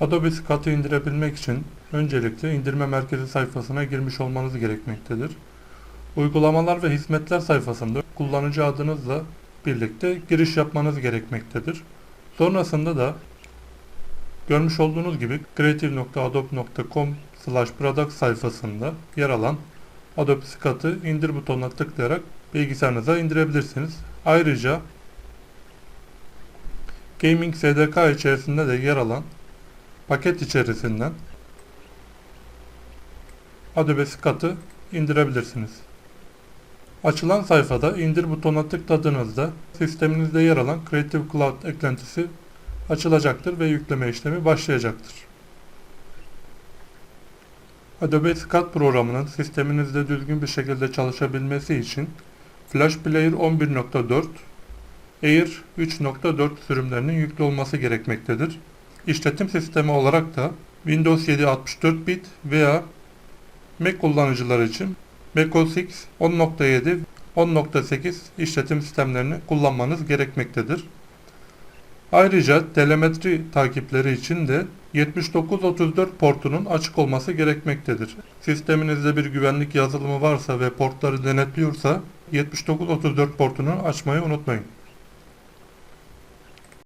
Adobe Scout'u indirebilmek için öncelikle indirme merkezi sayfasına girmiş olmanız gerekmektedir. Uygulamalar ve hizmetler sayfasında kullanıcı adınızla birlikte giriş yapmanız gerekmektedir. Sonrasında da görmüş olduğunuz gibi creative.adobe.com product sayfasında yer alan Adobe Scout'ı indir butonuna tıklayarak bilgisayarınıza indirebilirsiniz. Ayrıca Gaming SDK içerisinde de yer alan paket içerisinden Adobe Scout'ı indirebilirsiniz. Açılan sayfada indir butonuna tıkladığınızda sisteminizde yer alan Creative Cloud eklentisi açılacaktır ve yükleme işlemi başlayacaktır. Adobe Scout programının sisteminizde düzgün bir şekilde çalışabilmesi için Flash Player 11.4 Air 3.4 sürümlerinin yüklü olması gerekmektedir. İşletim sistemi olarak da Windows 7 64 bit veya Mac kullanıcıları için macOS X 10.7 10.8 işletim sistemlerini kullanmanız gerekmektedir. Ayrıca telemetri takipleri için de 7934 portunun açık olması gerekmektedir. Sisteminizde bir güvenlik yazılımı varsa ve portları denetliyorsa 7934 portunu açmayı unutmayın.